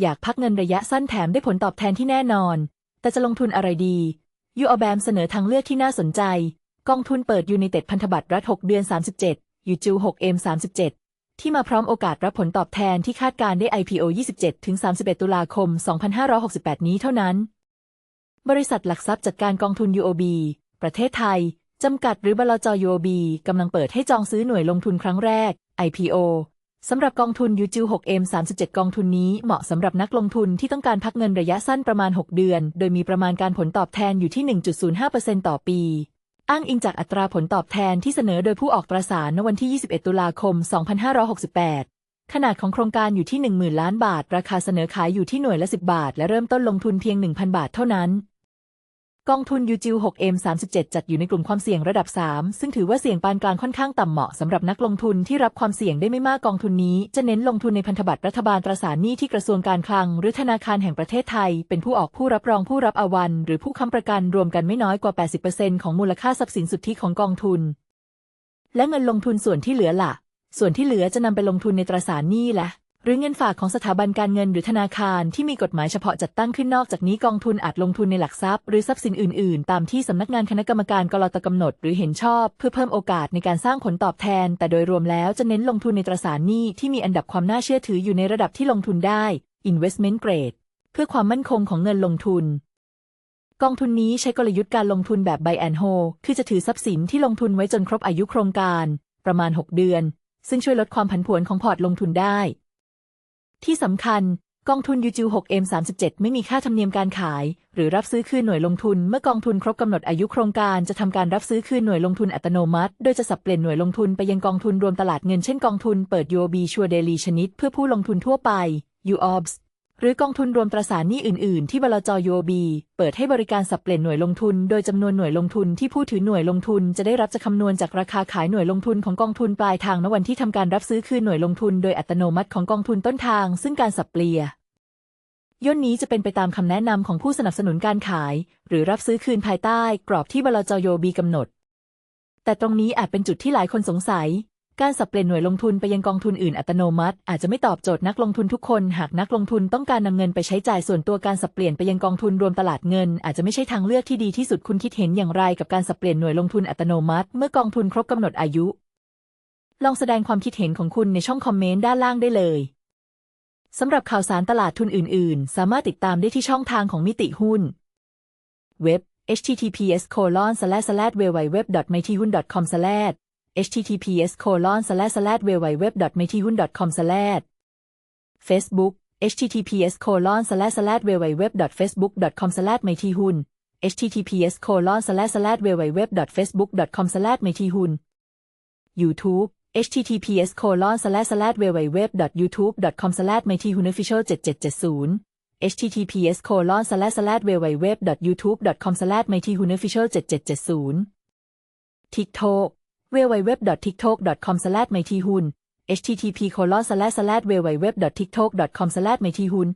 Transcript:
อยากพักเงินระยะสั้นแถมได้ผลตอบแทนที่แน่นอน แต่จะลงทุนอะไรดี ยูอแบมเสนอทางเลือกที่น่าสนใจ กองทุนเปิดยูในเต็ดพันธบัตรรัฐ 6 เดือน 37ยูจู 6M 37ที่มาพร้อมโอกาสรับผลตอบแทนที่คาดการได้ IPO 27ถึง31 ตุลาคม 2568 นี้เท่านั้น บริษัทหลักทรัพย์จัดการกองทุน UOB ประเทศไทยจำกัดหรือบลจ UOB กำลังเปิดให้จองซื้อหน่วยลงทุนครั้งแรก IPO สำหรับกองทุน UJU 6M 37 กองทุนนี้เหมาะสำหรับนักลงทุนที่ต้องการพักเงินระยะสั้นประมาณ 6 เดือน โดยมีประมาณการผลตอบแทนอยู่ที่ 1.05%ต่อปี อ้างอิงจากอัตราผลตอบแทนที่เสนอโดยผู้ออกตราสารในวันที่ 21 ตุลาคม 2568 ขนาดของโครงการอยู่ที่ 10,000 ล้านบาท ราคาเสนอขายอยู่ที่หน่วยละ 10 บาท และเริ่มต้นลงทุนเพียง 1,000 บาทเท่านั้น กองทุน UJU 6M 37 จัดอยู่ในกลุ่มความเสี่ยงระดับ 3 ซึ่งถือว่าเสี่ยงปานกลางค่อนข้างต่ำเหมาะสำหรับนักลงทุนที่รับความเสี่ยงได้ไม่มากกองทุนนี้ จะเน้นลงทุนในพันธบัตรรัฐบาลตราสารหนี้ที่กระทรวงการคลัง หรือธนาคารแห่งประเทศไทย เป็นผู้ออกผู้รับรองผู้รับอาวัน หรือผู้ค้ำประกันรวมกันไม่น้อยกว่า 80%ของมูลค่าทรัพย์สินสุทธิของกองทุน และเงินลงทุนส่วนที่เหลือล่ะ ส่วนที่เหลือจะนำไปลงทุนในตราสารหนี้และ หรือเงินฝากของสถาบันการเงินหรือธนาคารที่มีกฎหมายเฉพาะจัดตั้งขึ้นนอกจากนี้กองทุนอาจลงทุนในหลักทรัพย์หรือทรัพย์สินอื่น ๆ ตามที่สำนักงานคณะกรรมการกลตกำหนด หรือเห็นชอบ เพื่อเพิ่มโอกาสในการสร้างผลตอบแทน แต่โดยรวมแล้วจะเน้นลงทุนในตราสารหนี้ที่มีอันดับความน่าเชื่อถืออยู่ในระดับที่ลงทุนได้ investment grade เพื่อความมั่นคงของเงินลงทุนกองทุนนี้ใช้กลยุทธ์การลงทุนแบบ buy and hold คือจะถือทรัพย์สินที่ลงทุนไว้จนครบอายุโครงการ ประมาณ 6 เดือน ซึ่งช่วยลดความผันผวนของพอร์ตลงทุนได้ ที่สำคัญกองทุนยูจู 6M 37 ไม่มีค่าธรรมเนียมการขาย หรือรับซื้อคืนหน่วยลงทุน เมื่อกองทุนครบกำหนดอายุโครงการจะทำการรับซื้อคืนหน่วยลงทุนอัตโนมัติ โดยจะสับเปลี่ยนหน่วยลงทุนไปยังกองทุนรวมตลาดเงินเช่นกองทุนเปิด UOB ชัวเดลีชนิด เพื่อผู้ลงทุนทั่วไป UOBS หรือกองทุนรวมตราสารหนี้อื่น ๆ ที่บลจ UOB เปิดให้บริการสับเปลี่ยนหน่วยลงทุน โดยจำนวนหน่วยลงทุนที่ผู้ถือหน่วยลงทุนจะได้รับจะคำนวณจากราคาขายหน่วยลงทุนของกองทุนปลายทางณวันที่ทำการรับซื้อคืนหน่วยลงทุนโดยอัตโนมัติของกองทุนต้นทาง ซึ่งการสับเปลี่ยนย่นนี้จะเป็นไปตามคำแนะนำของผู้สนับสนุนการขาย หรือรับซื้อคืนภายใต้ กรอบที่บลจ UOB กำหนด แต่ตรงนี้อาจเป็นจุดที่หลายคนสงสัย การสับเปลี่ยนหน่วยลงทุนไปยังกองทุนอื่นอัตโนมัติ อาจจะไม่ตอบโจทย์นักลงทุนทุกคน หากนักลงทุนต้องการนำเงินไปใช้จ่ายส่วนตัวการสับเปลี่ยนไปยังกองทุนรวมตลาดเงิน อาจจะไม่ใช่ทางเลือกที่ดีที่สุดคุณคิดเห็นอย่างไรกับการสับเปลี่ยนหน่วยลงทุนอัตโนมัติ เมื่อกองทุนครบกำหนดอายุ ลองแสดงความคิดเห็นของคุณในช่องคอมเมนต์ด้านล่างได้เลยสำหรับข่าวสารตลาดทุนอื่น ๆ สามารถติดตามได้ที่ช่องทางของมิติหุ้น เว็บ https://www.mityhun.com/ https colon slash slash www.methihun.com slash facebook https colon slash slash www facebook com slash mightyhun https colon slash slash www facebook com slash mightyhun YouTube https colon slash slash www youtube com slash mightyhunofficial 7770 https colon slash slash www youtube com slash mightyhunofficial 7770 TikTok www.tiktok.com/mythun http://www.tiktok.com/mythun